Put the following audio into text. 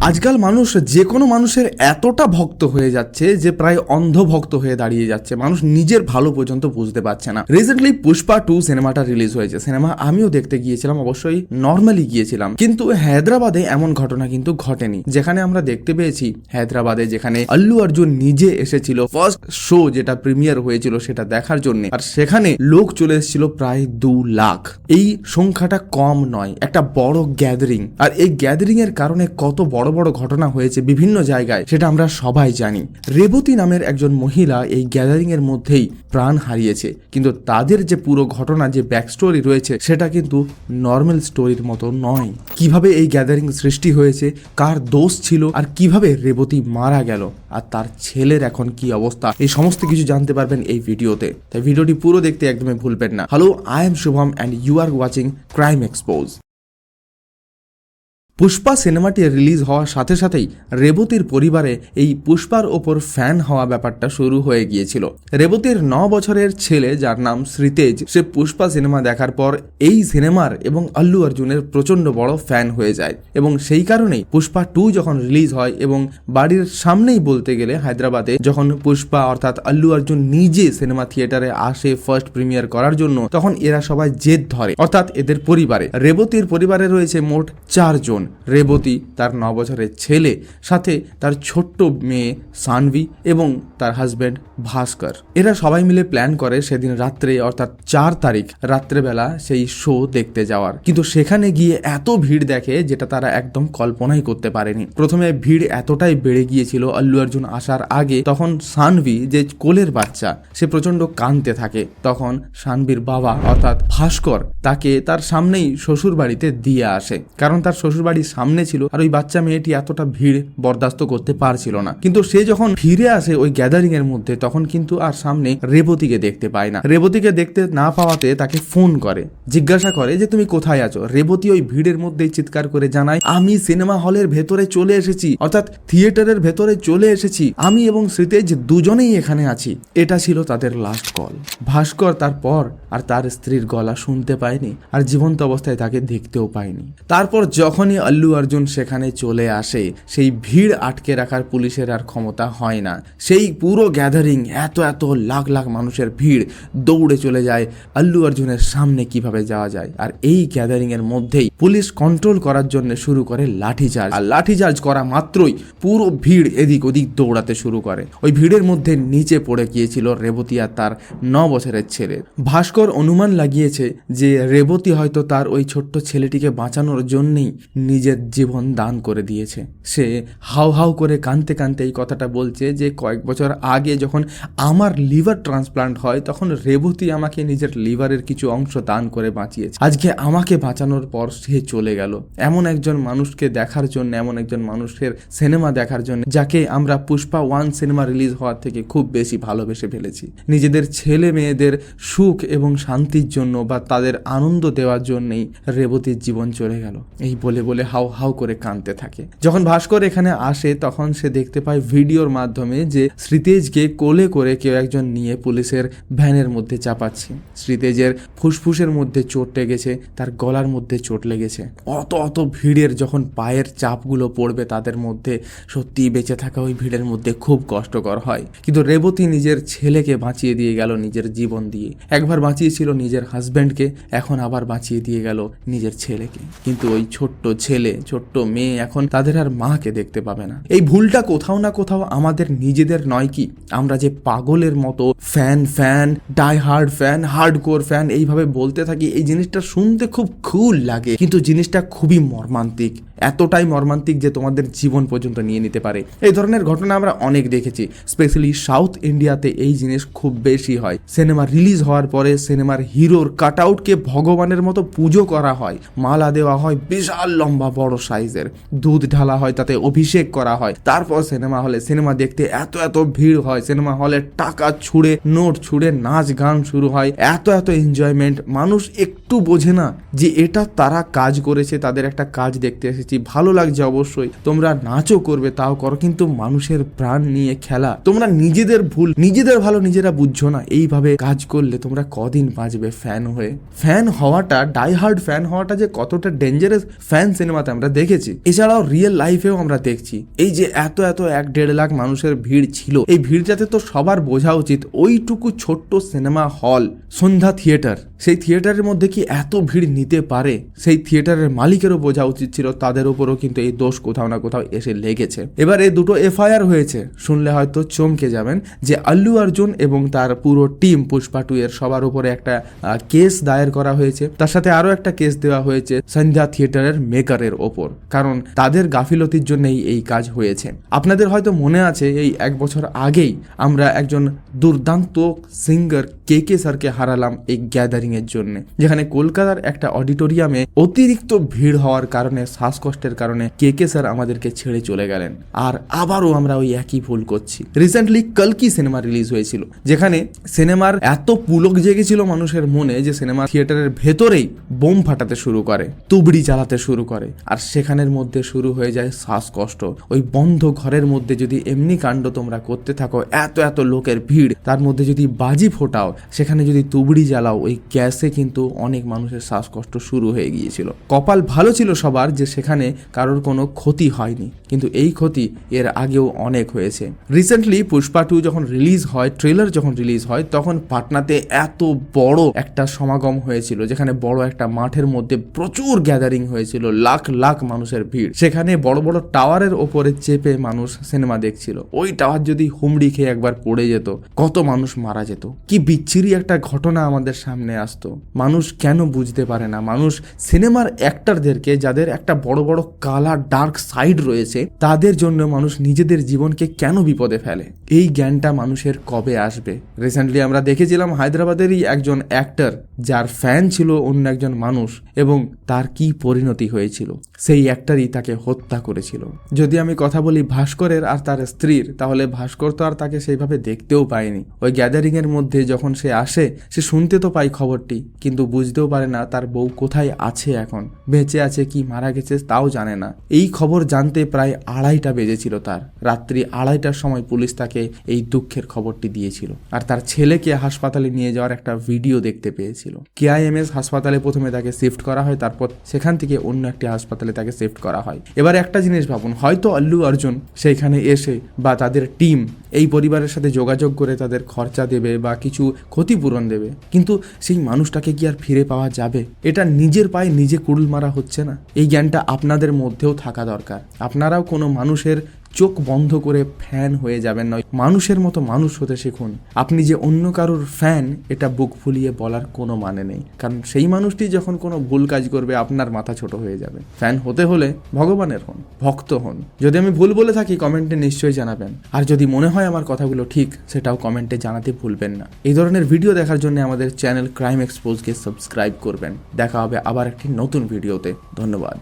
আজকাল মানুষ যে কোনো মানুষের এতটা ভক্ত হয়ে যাচ্ছে যে প্রায় অন্ধ ভক্ত হয়ে দাঁড়িয়ে যাচ্ছে। মানুষ নিজের ভালো পর্যন্ত বুঝতে পারছে না। রিসেন্টলি পুষ্পা টু সিনেমাটা রিলিজ হয়েছে। সিনেমা আমিও দেখতে গিয়েছিলাম, অবশ্যই নর্মালি গিয়েছিলাম। কিন্তু হায়দ্রাবাদে এমন ঘটনা কিন্তু ঘটেনি। যেখানে আমরা দেখতে পেয়েছি, হায়দ্রাবাদে যেখানে আল্লু অর্জুন নিজে এসেছিল। ফার্স্ট শো যেটা প্রিমিয়ার হয়েছিল সেটা দেখার জন্য। আর সেখানে লোক চলে এসেছিল প্রায় দু লাখ। এই সংখ্যাটা কম নয়, একটা বড় গ্যাদারিং আর এই গ্যাদারিং এর কারণে কত বড় বড় ঘটনা হয়েছে বিভিন্ন জায়গায়, সেটা আমরা সবাই জানি। রেবতী নামের একজন মহিলা এই গ্যাদারিং এর মধ্যেই প্রাণ হারিয়েছে। কিন্তু তাদের যে পুরো ঘটনা, যে ব্যাক স্টোরি রয়েছে, সেটা কিন্তু নর্মাল স্টোরির মতো নয়। কীভাবে এই গ্যাদারিং সৃষ্টি হয়েছে, কার দোষ ছিল, আর কীভাবে রেবতী মারা গেল, আর তার ছেলের এখন কি অবস্থা, এই সমস্ত কিছু জানতে পারবেন এই ভিডিওতে। তাই ভিডিওটি পুরো দেখতে একদমই ভুলবেন না। Hello I am Shubham and you are watching crime expose Pushpa সিনেমাটি রিলিজ হওয়ার সাথে সাথেই রেবতীর পরিবারে এই পুষ্পার ওপর ফ্যান হওয়া ব্যাপারটা শুরু হয়ে গিয়েছিল। রেবতীর ন বছরের ছেলে, যার নাম শ্রীতেজ সে পুষ্পা সিনেমা দেখার পর এই সিনেমার এবং আল্লু অর্জুনের প্রচণ্ড বড় ফ্যান হয়ে যায় এবং সেই কারণেই পুষ্পা টু যখন রিলিজ হয় এবং বাড়ির সামনেই বলতে গেলে হায়দ্রাবাদে যখন পুষ্পা অর্থাৎ আল্লু অর্জুন নিজে সিনেমা থিয়েটারে আসে ফার্স্ট প্রিমিয়ার করার জন্য, তখন এরা সবাই জেদ ধরে। অর্থাৎ এদের পরিবারে। রেবতীর পরিবারে রয়েছে মোট চারজন। রেবতী, তার ন বছরের ছেলে, সাথে তার ছোট্ট মেয়ে সানভি এবং তার হাজবেন্ড ভাস্কর। এরা সবাই মিলে প্ল্যান করে সেদিন রাত্রে, অর্থাৎ চার তারিখ, রাত্রেবেলা সেই শো দেখতে যাওয়ার। কিন্তু সেখানে গিয়ে এত ভিড় দেখে যেটা তারা একদম কল্পনাই করতে পারেনি। প্রথমে ভিড় এতটাই বেড়ে গিয়েছিল আল্লু অর্জুন আসার আগে, তখন সানভি যে কোলের বাচ্চা, সে প্রচণ্ড কাঁদতে থাকে। তখন সানভির বাবা, অর্থাৎ ভাস্কর, তাকে তার সামনেই শ্বশুর বাড়িতে দিয়ে আসে। কারণ তার শ্বশুর বাড়ির সামনে ছিল আর ওই বাচ্চা মেয়েটি এতটা ভিড় বরদাস্ত করতে পারছিল না। কিন্তু সে যখন ফিরে আসে ওই গ্যাদারিং এর মধ্যে, তখন কিন্তু আর সামনে রেবতীকে দেখতে পায় না। রেবতীকে দেখতে না পাওয়াতে তাকে ফোন করে, জিজ্ঞাসা করে যে, তুমি কোথায় আছো? রেবতী ওই ভিড়ের মধ্যেই চিৎকার করে জানায়, আমি সিনেমা হলের ভেতরে চলে এসেছি, অর্থাৎ থিয়েটারের ভেতরে চলে এসেছি। আমি এবং শ্রীতেজ দুজনেই এখানে আছি। এটা ছিল তাদের লাস্ট কল ভাস্কর তারপর আর তার স্ত্রীর গলা শুনতে পায়নি আর জীবন্ত অবস্থায় তাকে দেখতেও পায়নি। তারপর যখনই আল্লু অর্জুন সেখানে চলে আসে। সেই ভিড় আটকে রাখার পুলিশের আর ক্ষমতা হয় না। সেই পুরো গ্যাদারিং এত এত লাখ লাখ মানুষের ভিড় দৌড়ে চলে যায় আল্লু অর্জুনের সামনে কীভাবে যাওয়া যায়। আর এই গ্যাদারিং এর মধ্যেই পুলিশ কন্ট্রোল করার জন্য শুরু করে লাঠিচার্জ আর লাঠিচার্জ করা মাত্রই পুরো ভিড় এদিক ওদিক দৌড়াতে শুরু করে। ওই ভিড়ের মধ্যে নিচে পড়ে গিয়েছিল রেবতী আর তার ন বছরের ছেলে। ভাস্কর অনুমান লাগিয়েছে যে রেবতী হয়তো তার ওই ছোট্ট ছেলেটিকে বাঁচানোর জন্যই নিজের জীবন দান করে দিয়েছে। সে হাউ হাউ করে কানতে কানতে এই কথাটা বলছে যে, কয়েক বছর আগে যখন আমার লিভার ট্রান্সপ্লান্ট হয়, তখন রেবতী আমাকে নিজের লিভারের কিছু অংশ দান করে বাঁচিয়েছে। আজকে আমাকে বাঁচানোর পর সে চলে গেল। এমন একজন মানুষকে দেখার জন্য, এমন একজন মানুষের সিনেমা দেখার জন্য, যাকে আমরা পুষ্পা ওয়ান সিনেমা রিলিজ হওয়ার থেকে খুব বেশি ভালোবেসে ফেলেছি। নিজেদের ছেলে মেয়েদের সুখ এবং শান্তির জন্য বা তাদের আনন্দ দেওয়ার জন্যই রেবতীর জীবন চলে গেল। এই বলে বলে হাউ হাউ করে কাঁদতে থাকে। যখন ভাস্কর এখানে আসে, তখন সে দেখতে পায় ভিডিওর মাধ্যমে যে শ্রীতেজকে কোলে করে কেউ একজন নিয়ে পুলিশের ভ্যানের মধ্যে চাপাচ্ছে। শ্রীতেজের ফুসফুসের মধ্যে চোট লেগেছে, তার গলার মধ্যে চোট লেগেছে। অত অত ভিড়ের যখন পায়ের চাপগুলো পড়বে, তাদের মধ্যে সত্যি বেঁচে থাকা ওই ভিড়ের মধ্যে খুব কষ্টকর হয়। কিন্তু রেবতী নিজের ছেলেকে বাঁচিয়ে দিয়ে গেল নিজের জীবন দিয়ে। একবার বাঁচিয়েছিল নিজের হাজব্যান্ডকে, এখন আবার বাঁচিয়ে দিয়ে গেল নিজের ছেলেকে। কিন্তু ওই ছোট্ট ছেলে, ছোট্ট মেয়ে এখন তাদের আর মাকে দেখতে পাবে না। এই ভুলটা কোথাও না কোথাও আমাদের নিজেদের নয় কি? আমরা যে পাগলের মতো fan fan diehard fan hardcore fan এইভাবে বলতে থাকি, এই জিনিসটা শুনতে খুব কুল লাগে। কিন্তু জিনিসটা খুবই মর্মান্তিক। এতটাই মর্মান্তিক যে তোমাদের জীবন পর্যন্ত নিয়ে নিতে পারে। এই ধরনের ঘটনা আমরা অনেক দেখেছি। স্পেশালি সাউথ ইন্ডিয়াতে এই জিনিস খুব বেশি হয়। সিনেমা রিলিজ হওয়ার পরে সিনেমার হিরোর কাট আউটকে ভগবানের মতো পুজো করা হয়। মালা দেওয়া হয়, বিশাল লম্বা বড় সাইজের। দুধ ঢালা হয়, তাতে অভিষেক করা হয়। তারপর সিনেমা হলে, সিনেমা দেখতে এত এত ভিড় হয়। সিনেমা হলে টাকা ছুঁড়ে, নোট ছুঁড়ে নাচ গান শুরু হয়। এত এত এনজয়মেন্ট মানুষ একটু বোঝে না যে এটা তারা কাজ করেছে, তাদের একটা কাজ দেখতে এসেছি। ভালো লাগছে অবশ্যই। তোমরা নাচও করবে, তাও করো, কিন্তু মানুষের প্রাণ নিয়ে খেলা। তোমরা নিজেদের ভুল, নিজেদের ভালো নিজেরা বুঝছ না। এইভাবে কাজ করলে তোমরা কদিন বাঁচবে ফ্যান হয়ে। ফ্যান হওয়াটা ডাই হার্ড ফ্যান হওয়াটা যে কতটা ডেঞ্জারাস ফ্যান সিনেমাতে আমরা দেখেছি, এছাড়াও রিয়েল লাইফেও আমরা দেখছি। এই যে এত এত, এক দেড় লাখ মানুষের ভিড় ছিল, এই ভিড়টাতে তো সবার বোঝা উচিত। ওইটুকু ছোট্ট সিনেমা হল সন্ধ্যা থিয়েটার সেই থিয়েটারের মধ্যে কি এত ভিড় নিতে পারে? সেই থিয়েটারের মালিকেরও বোঝা উচিত ছিল, তাদের উপরও কিন্তু এই দোষ কোথাও না কোথাও এসে লেগেছে। এবার এই দুটো এফআইআর হয়েছে, শুনলে হয়তো চমকে যাবেন, যে আল্লু অর্জুন এবং তার পুরো টিম পুষ্পা টু এর সবার উপরে একটা কেস দায়ের করা হয়েছে। তার সাথে আরও একটা কেস দেওয়া হয়েছে সন্ধ্যা থিয়েটারের মেকারের ওপর, কারণ তাদের গাফিলতির জন্যই এই কাজ হয়েছে। আপনাদের হয়তো মনে আছে, এই এক বছর আগেই আমরা একজন দুর্দান্ত সিঙ্গার কে কে স্যারকে হারালাম এই গ্যাদারিং এর জন্য, যেখানে কলকাতার একটা অডিটোরিয়ামে অতিরিক্ত ভিড় হওয়ার কারণে, শ্বাসকষ্টের কারণে কে কে স্যার আমাদেরকে ছেড়ে চলে গেলেন। আর আবারও আমরা ওই একই ভুল করছি। রিসেন্টলি কলকি সিনেমা রিলিজ হয়েছিল, যেখানে সিনেমার এত পুলক জেগেছিল মানুষের মনে যে সিনেমা থিয়েটারের ভেতরেই বোম ফাটাতে শুরু করে, তুবড়ি চালাতে শুরু করে। আর সেখানের মধ্যে শুরু হয়ে যায় শ্বাসকষ্ট। ওই বন্ধ ঘরের মধ্যে যদি এমনি কাণ্ড তোমরা করতে থাকো, এত এত লোকের ভিড়, তার মধ্যে যদি বাজি ফোটাও, সেখানে যদি তুবড়ি জ্বালাও, ওই গ্যাসে কিন্তু অনেক মানুষের শ্বাসকষ্ট শুরু হয়ে গিয়েছিল। কপাল ভালো ছিল সবার যে সেখানে কারোর কোনো ক্ষতি হয়নি। কিন্তু এই ক্ষতি এর আগেও অনেক হয়েছে। রিসেন্টলি পুষ্পা টু যখন রিলিজ হয় ট্রেলার যখন রিলিজ হয়, তখন পাটনাতে এত বড় একটা সমাগম হয়েছিল, যেখানে বড় একটা মাঠের মধ্যে প্রচুর গ্যাদারিং হয়েছিল, লাখ লাখ মানুষের ভিড়। সেখানে বড় বড় টাওয়ারের ওপরে চেপে মানুষ সিনেমা দেখছিল। ওই টাওয়ার যদি হুমড়ি খেয়ে একবার পড়ে যেত, কত মানুষ মারা যেত। কি বিচ্ছিরি একটা ঘটনা আমাদের সামনে আসতো মানুষ কেন বুঝতে পারে না? মানুষ সিনেমার অ্যাক্টরদেরকে যাদের একটা বড় বড় কালা ডার্ক সাইড রয়েছে, তাদের জন্য মানুষ নিজেদের জীবনকে কেন বিপদে ফেলে? এই জ্ঞানটা মানুষের কবে আসবে? রিসেন্টলি আমরা দেখেছিলাম হায়দ্রাবাদেরই একজন অ্যাক্টর যার ফ্যান ছিল অন্য একজন মানুষ এবং তার কি পরিণতি হয়েছিল? সেই অ্যাক্টারই তাকে হত্যা করেছিল। যদি আমি কথা বলি ভাস্করের আর তার স্ত্রীর, তাহলে ভাস্কর তো আর তাকে সেইভাবে দেখতেও পায়নি। ওই গ্যাদারিং এর মধ্যে যখন সে আসে, সে শুনতে তো পাই খবরটি, কিন্তু বুঝতেও পারে না তার বউ কোথায় আছে এখন, বেঁচে আছে কি মারা গেছে তাও জানে না। এই খবর জানতে প্রায় আড়াইটা বেজেছিল তার। রাত্রি আড়াইটার সময় পুলিশ তাকে এই দুঃখের খবরটি দিয়েছিল আর তার ছেলেকে হাসপাতালে নিয়ে যাওয়ার একটা ভিডিও দেখতে পেয়েছিল। কেআইএমএস হাসপাতালে প্রথমে তাকে শিফট করা হয়, তারপর সেখান থেকে অন্য একটি হাসপাতালে তাকে শিফট করা হয়। এবার একটা জিনিস ভাবুন, হয়তো আল্লু, অর্জুন সেইখানে এসে বা তাদের টিম এই পরিবারের সাথে যোগাযোগ করে তাদের খরচা দেবে বা কিছু ক্ষতিপূরণ দেবে। কিন্তু সেই মানুষটাকে কি আর ফিরে পাওয়া যাবে? এটা নিজের পায়ে নিজে কুড়ুল মারা হচ্ছে না। এই জ্ঞানটা আপনাদের মধ্যেও থাকা দরকার। আপনারাও কোনো মানুষের চোখ বন্ধ করে ফ্যান হয়ে যাবেন নয়। মানুষের মতো মানুষ হতে শিখুন। আপনি যে অন্য কারোর ফ্যান, এটা বুক ফুলিয়ে বলার কোনো মানে নেই। কারণ সেই মানুষটি যখন কোনো ভুল কাজ করবে, আপনার মাথা ছোট হয়ে যাবে। ফ্যান হতে হলে ভগবানের হন, ভক্ত হন। যদি আমি ভুল বলে থাকি, কমেন্টে নিশ্চয়ই জানাবেন। আর যদি মনে হয় আমার কথাগুলো ঠিক, সেটাও কমেন্টে জানাতে ভুলবেন না। এই ধরনের ভিডিও দেখার জন্য আমাদের চ্যানেল ক্রাইম এক্সপোজকে সাবস্ক্রাইব করবেন। দেখা হবে আবার একটি নতুন ভিডিওতে। ধন্যবাদ।